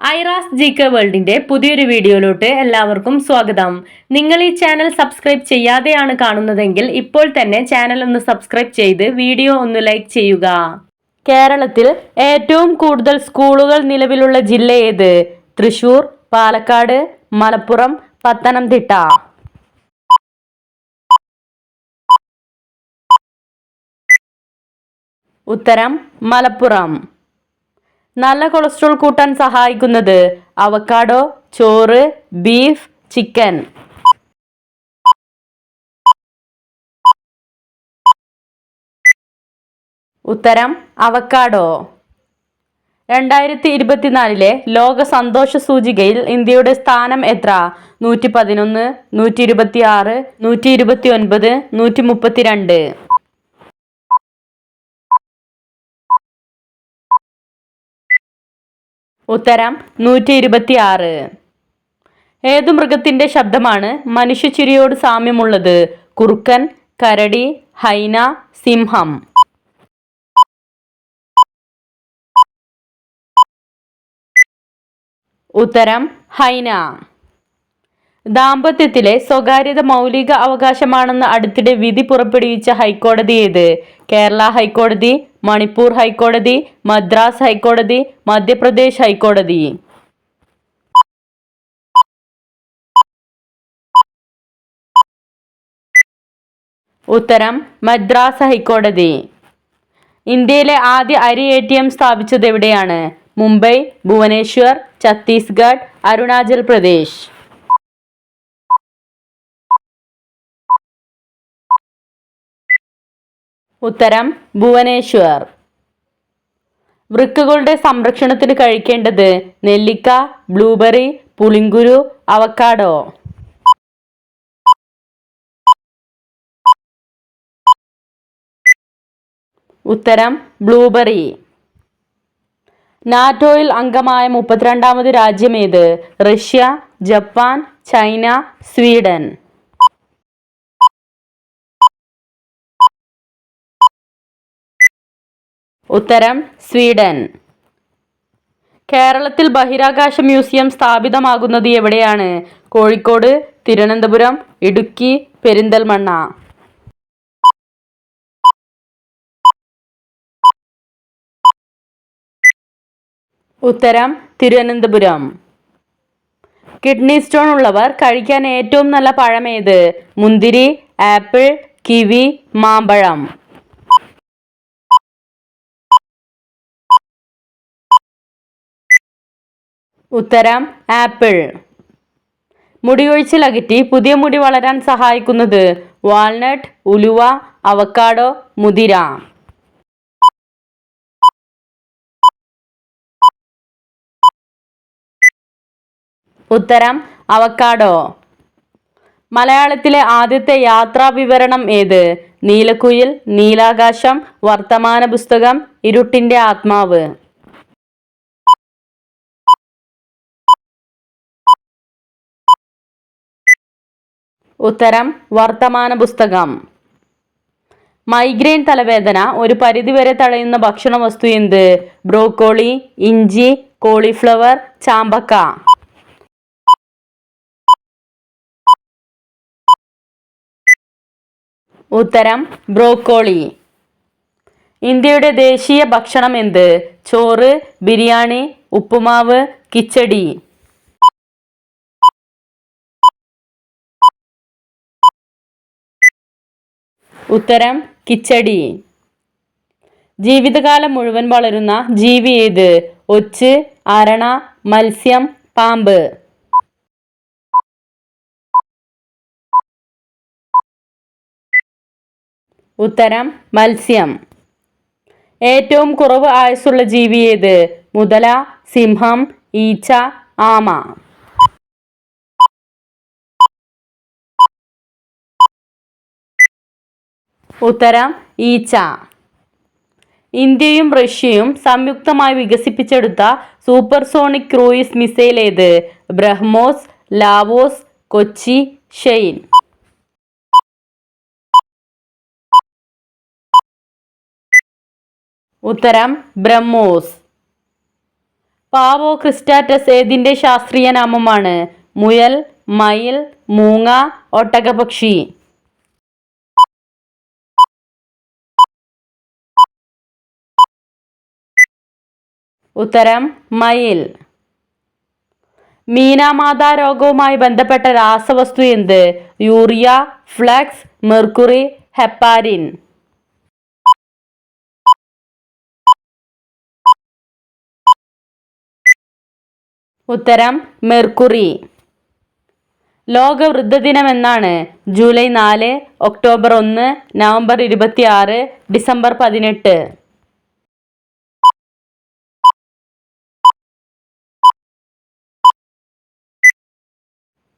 Aira's G K വേൾഡിന്റെ പുതിയൊരു വീഡിയോയിലോട്ട് എല്ലാവർക്കും സ്വാഗതം. നിങ്ങൾ ഈ ചാനൽ സബ്സ്ക്രൈബ് ചെയ്യാതെയാണ് കാണുന്നതെങ്കിൽ ഇപ്പോൾ തന്നെ ചാനൽ ഒന്ന് സബ്സ്ക്രൈബ് ചെയ്ത് വീഡിയോ ഒന്ന് ലൈക്ക് ചെയ്യുക. കേരളത്തിൽ ഏറ്റവും കൂടുതൽ സ്കൂളുകൾ നിലവിലുള്ള ജില്ല ഏത്? തൃശൂർ പാലക്കാട് മലപ്പുറം പത്തനംതിട്ട. ഉത്തരം മലപ്പുറം. നല്ല കൊളസ്ട്രോൾ കൂട്ടാൻ സഹായിക്കുന്നത് അവക്കാഡോ ചോറ് ബീഫ് ചിക്കൻ. ഉത്തരം അവക്കാഡോ രണ്ടായിരത്തി ഇരുപത്തിനാലിലെ ലോക സന്തോഷ സൂചികയിൽ ഇന്ത്യയുടെ സ്ഥാനം എത്ര? നൂറ്റി പതിനൊന്ന് നൂറ്റി ഇരുപത്തി ആറ് നൂറ്റി ഇരുപത്തി ഒൻപത് നൂറ്റി മുപ്പത്തിരണ്ട് ഉത്തരം നൂറ്റി ഇരുപത്തി ആറ് ഏതു മൃഗത്തിന്റെ ശബ്ദമാണ് മനുഷ്യച്ചിരിയോട് സാമ്യമുള്ളത്? കുറുക്കൻ കരടി ഹൈന സിംഹം. ഉത്തരം ഹൈന. ദാമ്പത്യത്തിലെ സ്വകാര്യത മൗലിക അവകാശമാണെന്ന് അടുത്തിടെ വിധി പുറപ്പെടുവിച്ച ഹൈക്കോടതി ഏത്? കേരള ഹൈക്കോടതി മണിപ്പൂർ ഹൈക്കോടതി മദ്രാസ് ഹൈക്കോടതി മധ്യപ്രദേശ് ഹൈക്കോടതി. ഉത്തരം മദ്രാസ് ഹൈക്കോടതി. ഇന്ത്യയിലെ ആദ്യ അരി എ ടി എം സ്ഥാപിച്ചത് എവിടെയാണ്? മുംബൈ ഭുവനേശ്വർ ഛത്തീസ്ഗഡ് അരുണാചൽ പ്രദേശ്. ഉത്തരം ഭുവനേശ്വർ. വൃക്കകളുടെ സംരക്ഷണത്തിന് കഴിക്കേണ്ടത് നെല്ലിക്ക ബ്ലൂബെറി പുളിങ്കുരു അവക്കാഡോ ഉത്തരം ബ്ലൂബെറി. നാറ്റോയിൽ അംഗമായ മുപ്പത്തിരണ്ടാമത് രാജ്യമേത് റഷ്യ ജപ്പാൻ ചൈന സ്വീഡൻ. ഉത്തരം സ്വീഡൻ. കേരളത്തിൽ ബഹിരാകാശ മ്യൂസിയം സ്ഥാപിതമാകുന്നത് എവിടെയാണ്? കോഴിക്കോട് തിരുവനന്തപുരം ഇടുക്കി പെരിന്തൽമണ്ണ. ഉത്തരം തിരുവനന്തപുരം. കിഡ്നി സ്റ്റോൺ ഉള്ളവർ കഴിക്കാൻ ഏറ്റവും നല്ല പഴമേത് മുന്തിരി ആപ്പിൾ കിവി മാമ്പഴം. ഉത്തരം ആപ്പിൾ. മുടിയൊഴിച്ചിൽ അകറ്റി പുതിയ മുടി വളരാൻ സഹായിക്കുന്നത് വാൾനട്ട് ഉലുവ അവക്കാഡോ മുതിര. ഉത്തരം അവക്കാഡോ മലയാളത്തിലെ ആദ്യത്തെ യാത്രാ വിവരണം ഏത്? നീലക്കുയിൽ നീലാകാശം വർത്തമാന പുസ്തകം ഇരുട്ടിന്റെ ആത്മാവ്. ഉത്തരം വർത്തമാന പുസ്തകം. മൈഗ്രെയിൻ തലവേദന ഒരു പരിധിവരെ തടയുന്ന ഭക്ഷണ വസ്തു എന്ത്? ബ്രോക്കോളി ഇഞ്ചി കോളിഫ്ലവർ ചാമ്പക്ക. ഉത്തരം ബ്രോക്കോളി. ഇന്ത്യയുടെ ദേശീയ ഭക്ഷണം എന്ത്? ചോറ് ബിരിയാണി ഉപ്പുമാവ് കിച്ചടി. ഉത്തരം കിച്ചടി. ജീവിതകാലം മുഴുവൻ വളരുന്ന ജീവി ഏത്? ഒച്ച് അരണ മത്സ്യം പാമ്പ്. ഉത്തരം മത്സ്യം. ഏറ്റവും കുറവ് ആയുസ്സുള്ള ജീവി ഏത്? മുതല സിംഹം ഈച്ച ആമ. ഉത്തരം ഈച്ച. ഇന്ത്യയും റഷ്യയും സംയുക്തമായി വികസിപ്പിച്ചെടുത്ത സൂപ്പർസോണിക് ക്രൂയിസ് മിസൈൽ ഏത്? ബ്രഹ്മോസ് ലാവോസ് കൊച്ചി ഷെയിൻ. ഉത്തരം ബ്രഹ്മോസ്. പാവോ ക്രിസ്റ്റാറ്റസ് ഏതിന്റെ ശാസ്ത്രീയ നാമമാണ്? മുയൽ മയിൽ മൂങ്ങ ഒട്ടകപക്ഷി. ഉത്തരം മയിൽ. മീനാമാതാ രോഗവുമായി ബന്ധപ്പെട്ട രാസവസ്തു എന്ത്? Urea flux mercury heparin. ഉത്തരം മെർക്കുറി. ലോക വൃദ്ധദിനം എന്നാണ് ജൂലൈ നാല് ഒക്ടോബർ ഒന്ന് നവംബർ ഇരുപത്തിയാറ് ഡിസംബർ പതിനെട്ട്.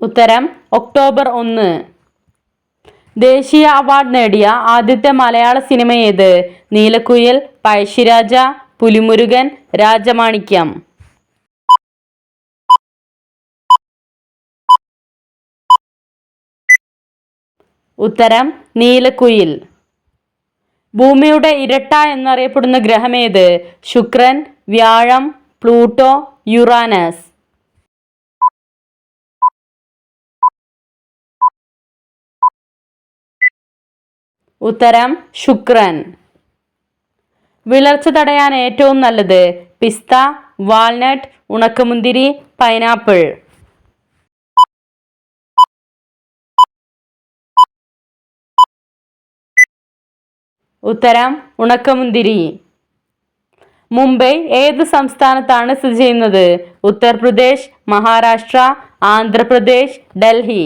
ഉത്തരം ഒക്ടോബർ ഒന്ന്. ദേശീയ അവാർഡ് നേടിയ ആദ്യത്തെ മലയാള സിനിമ ഏത്? നീലക്കുയിൽ പഴശ്ശിരാജ പുലിമുരുകൻ രാജമാണിക്യം. ഉത്തരം നീലക്കുയിൽ. ഭൂമിയുടെ ഇരട്ട എന്നറിയപ്പെടുന്ന ഗ്രഹമേത് ശുക്രൻ വ്യാഴം പ്ലൂട്ടോ യുറാനസ്. ഉത്തരം ശുക്രൻ. വിളർച്ച തടയാൻ ഏറ്റവും നല്ലത് പിസ്ത വാൾനട്ട് ഉണക്കമുന്തിരി പൈനാപ്പിൾ. ഉത്തരം ഉണക്കമുന്തിരി. മുംബൈ ഏത് സംസ്ഥാനത്താണ് സ്ഥിതി ചെയ്യുന്നത്? ഉത്തർപ്രദേശ് മഹാരാഷ്ട്ര ആന്ധ്രാപ്രദേശ് ഡൽഹി.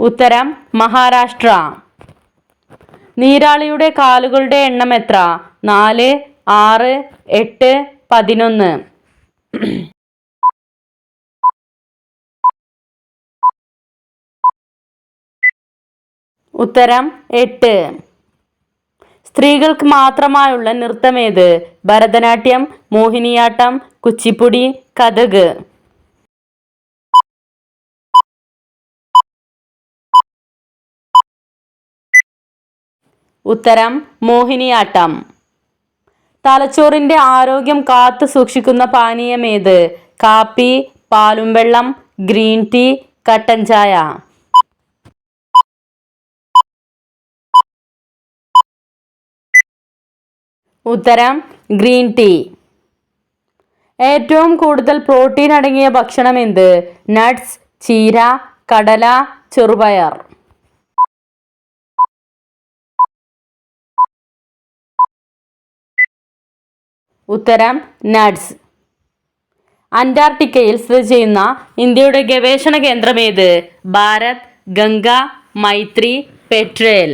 ഉത്തരം മഹാരാഷ്ട്ര. നീരാളിയുടെ കാലുകളുടെ എണ്ണം എത്ര? നാല് ആറ് എട്ട് പതിനൊന്ന്. ഉത്തരം എട്ട്. സ്ത്രീകൾക്ക് മാത്രമായുള്ള നൃത്തമേത് ഭരതനാട്യം മോഹിനിയാട്ടം കുച്ചിപ്പുടി കഥക്. ഉത്തരം മോഹിനിയാട്ടം. തലച്ചോറിന്റെ ആരോഗ്യം കാത്തു സൂക്ഷിക്കുന്ന പാനീയമേത്? കാപ്പി പാലും വെള്ളം ഗ്രീൻ ടീ കട്ടൻ ചായ. ഉത്തരം ഗ്രീൻ ടീ. ഏറ്റവും കൂടുതൽ പ്രോട്ടീൻ അടങ്ങിയ ഭക്ഷണം എന്ത്? നട്ട്സ് ചീര കടല ചെറുപയർ. ഉത്തരം നഡ്സ്. അന്റാർട്ടിക്കയിൽ സ്ഥിതി ചെയ്യുന്ന ഇന്ത്യയുടെ ഗവേഷണ കേന്ദ്രം ഏത്? ഭാരത് ഗംഗ മൈത്രി പെട്രേൽ.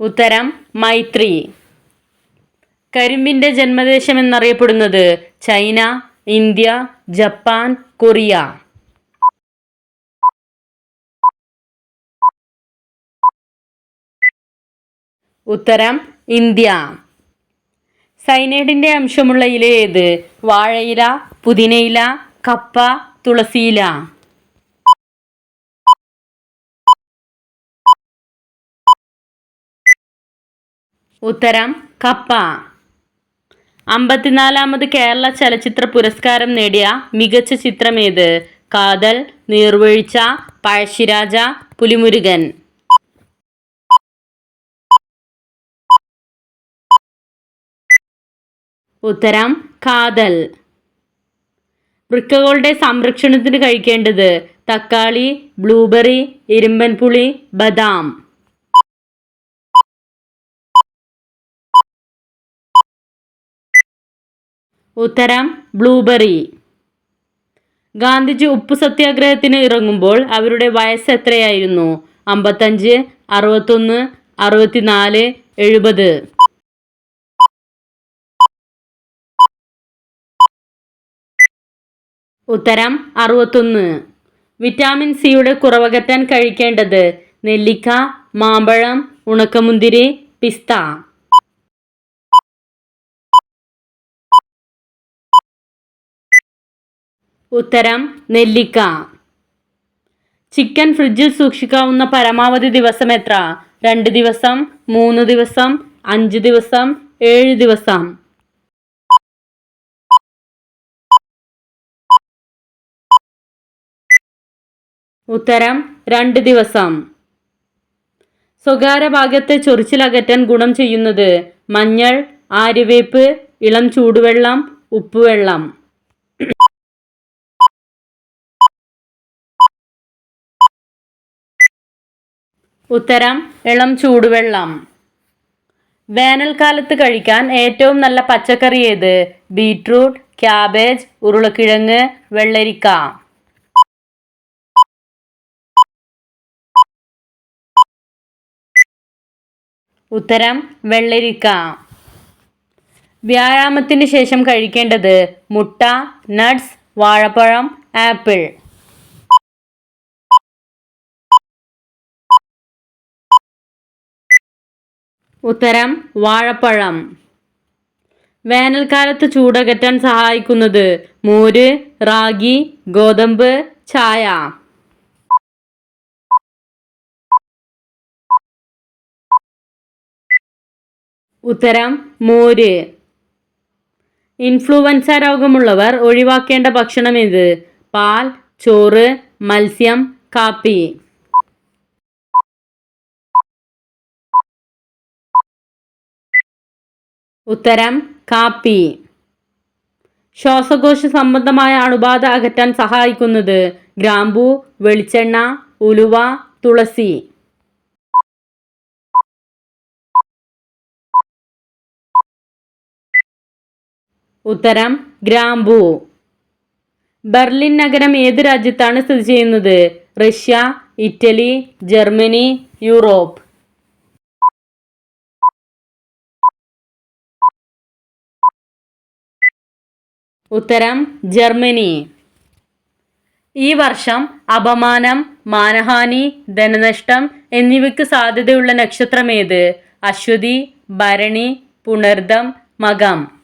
ഉത്തരം മൈത്രി. കരിമ്പിന്റെ ജന്മദേശം എന്നറിയപ്പെടുന്നത് ചൈന ഇന്ത്യ ജപ്പാൻ കൊറിയ. ഉത്തരം ഇന്ത്യ. സൈനൈഡിന്റെ അംശമുള്ള ഇല ഏത്? വാഴയില പുതിനയില കപ്പ തുളസിയില. ഉത്തരം കപ്പ. അമ്പത്തിനാലാമത് കേരള ചലച്ചിത്ര പുരസ്കാരം നേടിയ മികച്ച ചിത്രം ഏത്? കാതൽ നീർവീഴ്ച പഴശ്ശിരാജ പുലിമുരുകൻ. ഉത്തരം കാതൽ. വൃക്കകളുടെ സംരക്ഷണത്തിന് കഴിക്കേണ്ടത് തക്കാളി ബ്ലൂബെറി ഇരുമ്പൻ പുളി ബദാം. ഉത്തരം ബ്ലൂബെറി. ഗാന്ധിജി ഉപ്പ് സത്യാഗ്രഹത്തിന് ഇറങ്ങുമ്പോൾ അവരുടെ വയസ്സ് എത്രയായിരുന്നു? അമ്പത്തഞ്ച് അറുപത്തൊന്ന് അറുപത്തിനാല് എഴുപത്. ഉത്തരം അറുപത്തൊന്ന്. വിറ്റാമിൻ സിയുടെ കുറവകറ്റാൻ കഴിക്കേണ്ടത് നെല്ലിക്ക മാമ്പഴം ഉണക്കമുന്തിരി പിസ്ത. ഉത്തരം നെല്ലിക്ക. ചിക്കൻ ഫ്രിഡ്ജിൽ സൂക്ഷിക്കാവുന്ന പരമാവധി ദിവസം എത്ര? രണ്ട് ദിവസം മൂന്ന് ദിവസം അഞ്ച് ദിവസം ഏഴ് ദിവസം. ഉത്തരം രണ്ട് ദിവസം. സ്വകാര്യ ഭാഗത്തെ ചൊറിച്ചിലകറ്റാൻ ഗുണം ചെയ്യുന്നത് മഞ്ഞൾ ആര്യവേപ്പ് ഇളം ചൂടുവെള്ളം ഉപ്പുവെള്ളം. ഉത്തരം ഇളം ചൂടുവെള്ളം. വേനൽക്കാലത്ത് കഴിക്കാൻ ഏറ്റവും നല്ല പച്ചക്കറി ഏത്? ബീട്രൂട്ട് ക്യാബേജ് ഉരുളക്കിഴങ്ങ് വെള്ളരിക്ക. ഉത്തരം വെള്ളരിക്ക. വ്യായാമത്തിന് ശേഷം കഴിക്കേണ്ടത് മുട്ട നട്ട്സ് വാഴപ്പഴം ആപ്പിൾ. ഉത്തരം വാഴപ്പഴം. വേനൽക്കാലത്ത് ചൂടകറ്റാൻ സഹായിക്കുന്നത് മോര് റാഗി ഗോതമ്പ് ചായ. ഉത്തരം മോര്. ഇൻഫ്ലുവൻസ രോഗമുള്ളവർ ഒഴിവാക്കേണ്ട ഭക്ഷണം ഇത് പാൽ ചോറ് മത്സ്യം കാപ്പി. ഉത്തരം കാപ്പി. ശ്വാസകോശ സംബന്ധമായ അണുബാധ അകറ്റാൻ സഹായിക്കുന്നത് ഗ്രാമ്പൂ വെളിച്ചെണ്ണ ഉലുവ തുളസി. ഉത്തരം ഗ്രാമ്പു. ബെർലിൻ നഗരം ഏത് രാജ്യത്താണ് സ്ഥിതി ചെയ്യുന്നത്? Russia Italy Germany Europe. ഉത്തരം ജർമ്മനി. ഈ വർഷം അപമാനം മാനഹാനി ധനനഷ്ടം എന്നിവയ്ക്ക് സാധ്യതയുള്ള നക്ഷത്രം ഏത് അശ്വതി ഭരണി പുണർദം മകം.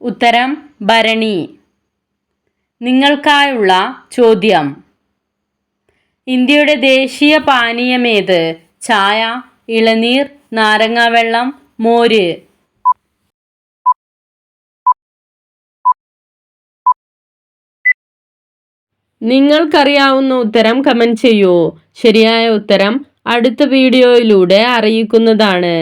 ഉത്തരം ഭരണി. നിങ്ങൾക്കായുള്ള ചോദ്യം. ഇന്ത്യയുടെ ദേശീയ പാനീയമേത്? ചായ ഇളനീർ നാരങ്ങാവെള്ളം മോര്. നിങ്ങൾക്കറിയാവുന്ന ഉത്തരം കമന്റ് ചെയ്യൂ. ശരിയായ ഉത്തരം അടുത്ത വീഡിയോയിലൂടെ അറിയിക്കുന്നതാണ്.